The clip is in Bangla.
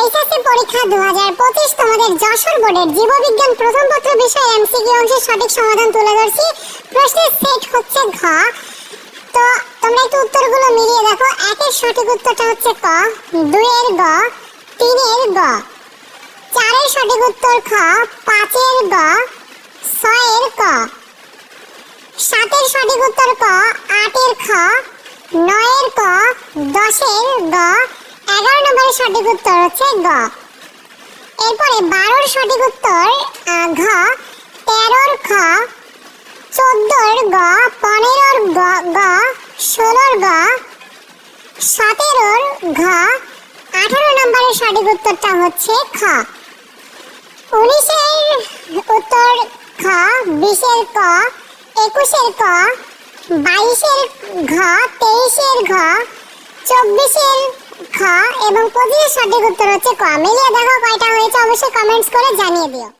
এইচএসসি পরীক্ষা দু হাজার পঁচিশ তোমাদের যশোর বোর্ডের জীববিজ্ঞান প্রথম পত্র বিষয় এমসিকিউ অংশের সঠিক সমাধান তুলে ধরছি। প্রশ্নের সেট হচ্ছে ঘ। তো তোমরা একটু উত্তরগুলো মিলিয়ে দেখো। একের সঠিক উত্তরটা হচ্ছে ক, দুইয়ের গ, তিনের গ। চারের সঠিক উত্তর খ, পাঁচের গ, ছয়ের ক। সাতের সঠিক উত্তর ক, আটের খ, নয়ের ক, দশের গ সঠিক উত্তর হচ্ছে গ। এরপরে বারোর সঠিক উত্তর ঘ, তেরোর খ, চোদ্দোর গ, পনেরোর গ গ, ষোলোর গ, সতেরোর ঘ, আঠারো নম্বরের সঠিক উত্তরটা হচ্ছে খ। উনিশের উত্তর খ, বিশের ক, একুশের ক, বাইশের ঘ, তেইশের ঘ, চব্বিশের এবং পঁচিশের সঠিক উত্তর হচ্ছে ক। মিলিয়ে দেখো কয়টা হয়েছে, অবশ্যই কমেন্টস করে জানিয়ে দিও।